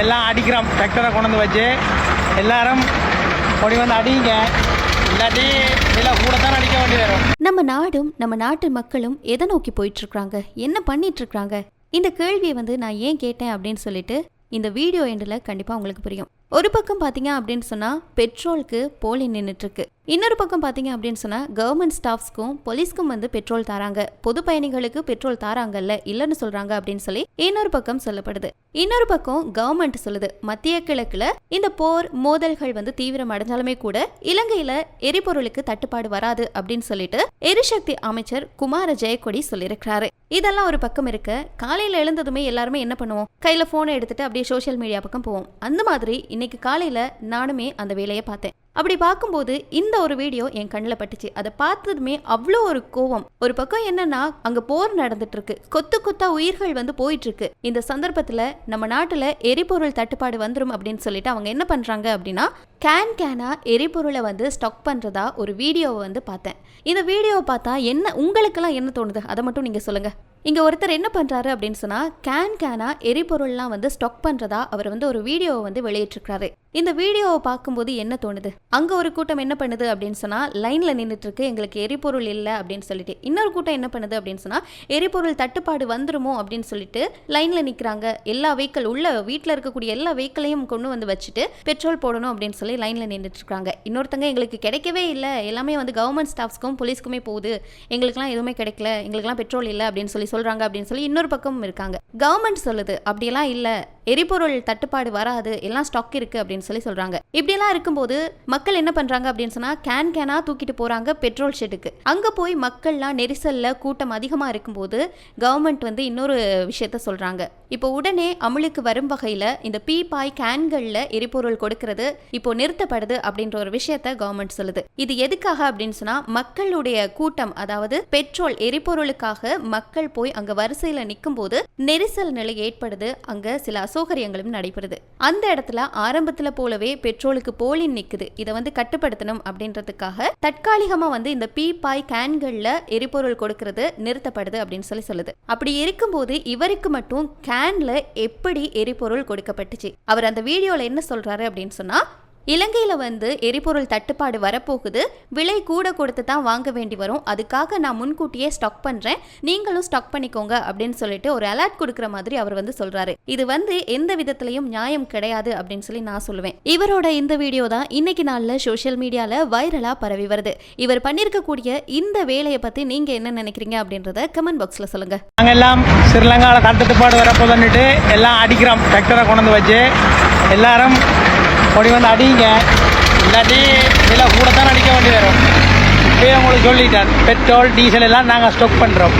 எல்லாம் அடிக்கிறோம். டிராக்டரை கொண்டு வந்து வச்சு. எல்லாரும் கொடி வந்து அடிங்க. இல்லாட்டி விலை கூட தான் அடிக்க வேண்டி வரும். நம்ம நாடும் நம்ம நாட்டு மக்களும் எதை நோக்கி போயிட்டு இருக்காங்க என்ன பண்ணிட்டு இருக்காங்க இந்த கேள்வியை வந்து நான் ஏன் கேட்டேன் அப்படின்னு சொல்லிட்டு இந்த வீடியோ எண்டில் கண்டிப்பாக உங்களுக்கு புரியும். ஒரு பக்கம் பார்த்தீங்க அப்படின்னு சொன்னால் பெட்ரோலுக்கு போலி நின்றுட்டு இருக்கு இன்னொரு பக்கம் பார்த்தீங்க அப்படின்னு சொன்னால் கவர்மெண்ட் ஸ்டாஃப்ஸ்க்கும் போலீஸ்க்கும் வந்து பெட்ரோல் தராங்க. பொது பயணிகளுக்கு பெட்ரோல் தராங்கல்ல இல்லைன்னு சொல்றாங்க அப்படின்னு சொல்லி இன்னொரு பக்கம் சொல்லப்படுது. இன்னொரு பக்கம் கவர்மெண்ட் சொல்லுது. மத்திய கிழக்குல இந்த போர் மோதல்கள் வந்து தீவிரம் அடைஞ்சாலுமே கூட இலங்கையில எரிபொருளுக்கு தட்டுப்பாடு வராது அப்படின்னு சொல்லிட்டு எரிசக்தி அமைச்சர் குமார ஜெயக்கொடி சொல்லியிருக்கிறாரு. இதெல்லாம் ஒரு பக்கம் இருக்க காலையில எழுந்ததுமே எல்லாருமே என்ன பண்ணுவோம்? கையில போனை எடுத்துட்டு அப்படியே சோஷியல் மீடியா பக்கம் போவோம். அந்த மாதிரி இன்னைக்கு காலையில நானுமே அந்த வேலையை பார்த்தேன். அப்படி பார்க்கும்போது இந்த ஒரு வீடியோ என் கண்ணில் பட்டுச்சு. அதை பார்த்ததுமே அவ்வளோ ஒரு கோவம். ஒரு பக்கம் என்னன்னா அங்க போர் நடந்துட்டு இருக்கு கொத்து கொத்தா உயிர்கள் வந்து போயிட்டு இருக்கு இந்த சந்தர்ப்பத்துல நம்ம நாட்டுல எரிபொருள் தட்டுப்பாடு வந்துடும் அப்படின்னு சொல்லிட்டு அவங்க என்ன பண்றாங்க அப்படின்னா கேன் கேனா எரிபொருளை வந்து ஸ்டாக் பண்றதா ஒரு வீடியோவை வந்து பார்த்தேன். இந்த வீடியோவை பார்த்தா என்ன உங்களுக்கெல்லாம் என்ன தோணுது? அதை மட்டும் நீங்க சொல்லுங்க. இங்கே ஒருத்தர் என்ன பண்ணுறாரு அப்படின்னு சொன்னால் கேன் கேனாக எரிபொருள்லாம் வந்து ஸ்டாக் பண்ணுறதா அவர் வந்து ஒரு வீடியோவை வந்து வெளியிட்டிருக்கிறாரு. இந்த வீடியோவை பார்க்கும்போது என்ன தோணுது? அங்கே ஒரு கூட்டம் என்ன பண்ணுது அப்படின்னு சொன்னால் லைனில் நின்றுட்டுருக்கு எங்களுக்கு எரிபொருள் இல்லை அப்படின்னு சொல்லிட்டு. இன்னொரு கூட்டம் என்ன பண்ணுது அப்படின்னு சொன்னால் எரிபொருள் தட்டுப்பாடு வந்துருமோ அப்படின்னு சொல்லிட்டு லைனில் நிற்கிறாங்க எல்லா வெஹிக்கிள் உள்ள வீட்டில் இருக்கக்கூடிய எல்லா வெஹிக்கிளையும் கொண்டு வந்து வச்சுட்டு பெட்ரோல் போடணும் அப்படின்னு சொல்லி லைனில் நின்றுட்டுருக்காங்க இன்னொருத்தங்க எங்களுக்கு கிடைக்கவே இல்லை. எல்லாமே வந்து கவர்மெண்ட் ஸ்டாஃப்ஸ்க்கும் போலீஸ்க்குமே போகுது. எங்களுக்குலாம் எதுவுமே கிடைக்கல. எங்களுக்குலாம் பெட்ரோல் இல்லை அப்படின்னு சொல்லி சொல்கிறாங்க அப்படின்னு சொல்லி இன்னொரு பக்கம் இருக்காங்க. கவர்மெண்ட் சொல்லுது. அப்படியெல்லாம் இல்லை. எரிபொருள் தட்டுப்பாடு வராது எல்லாம் ஸ்டாக் இருக்கு அப்படின்னு சொல்லி சொல்றாங்க. இப்படியெல்லாம் இருக்கும்போது மக்கள் என்ன பண்றாங்க அப்படின்னு சொன்னா கேன் கேனா தூக்கிட்டு போறாங்க பெட்ரோல் ஷெட்டுக்கு அங்க போய் மக்கள்லாம் நெரிசல்ல கூட்டம் அதிகமா இருக்கும்போது கவர்மெண்ட் வந்து இன்னொரு விஷயத்த சொல்றாங்க. இப்போ உடனே அமலுக்கு வரும் வகையில இந்த பீ பாய் கேன்கள்ல எரிபொருள் கொடுக்கறது இப்போ நிறுத்தப்படுது அப்படின்ற ஒரு விஷயத்த கவர்மெண்ட் சொல்லுது. இது எதுக்காக அப்படின்னு சொன்னா மக்களுடைய கூட்டம் அதாவது பெட்ரோல் எரிபொருளுக்காக மக்கள் போய் அங்க வரிசையில நிற்கும் போது நெரிசல் நிலை ஏற்படுது. அங்க சில அசௌகரியங்களும் நடைபெறுது. அந்த இடத்துல ஆரம்பத்துல போலவே பெட்ரோலுக்கு போலி நிக்குது. இதை வந்து கட்டுப்படுத்தணும் அப்படின்றதுக்காக தற்காலிகமா வந்து இந்த பீ பாய் கேன்கள்ல எரிபொருள் கொடுக்கறது நிறுத்தப்படுது அப்படின்னு சொல்லி சொல்லுது. அப்படி இருக்கும்போது இவருக்கு மட்டும் கேன்ல எப்படி எரிபொருள் கொடுக்கப்பட்டுச்சு? அவர் அந்த வீடியோல என்ன சொல்றாரு அப்படின்னு சொன்னா இலங்கையில் வந்து எரிபொருள் தட்டுப்பாடு வரப்போகுது. விலை கூட கொடுத்து தான் வாங்க வேண்டி வரும். அதுக்காக நான் முன்கூட்டியே ஸ்டாக் பண்ணுறேன் நீங்களும் ஸ்டாக் பண்ணிக்கோங்க அப்படின்னு சொல்லிட்டு ஒரு அலர்ட் கொடுக்குற மாதிரி அவர் வந்து சொல்கிறாரு இது வந்து எந்த விதத்துலையும் நியாயம் கிடையாது அப்படின்னு சொல்லி நான் சொல்லுவேன். இவரோட இந்த வீடியோ தான் இன்னைக்கு நாளில் சோஷியல் மீடியாவில் வைரலாக பரவி வருது. இவர் பண்ணியிருக்கக்கூடிய இந்த வேலையை பற்றி நீங்கள் என்ன நினைக்கிறீங்க அப்படின்றத கமெண்ட் பாக்ஸில் சொல்லுங்கள் நாங்கள் எல்லாம் ஸ்ரீலங்காவில் தட்டுப்பாடு வரப்போதுன்னுட்டு எல்லாம் அடிக்கிறோம். டிராக்டரை கொண்டு வச்சு. எல்லாரும் கொடி வந்து அடிங்க. இல்லாட்டி விலை கூட தான் அடிக்க வேண்டி வரும். இப்போயே உங்களுக்கு சொல்லிட்டேன். பெட்ரோல் டீசல் எல்லாம் நாங்கள் ஸ்டாக் பண்ணுறோம்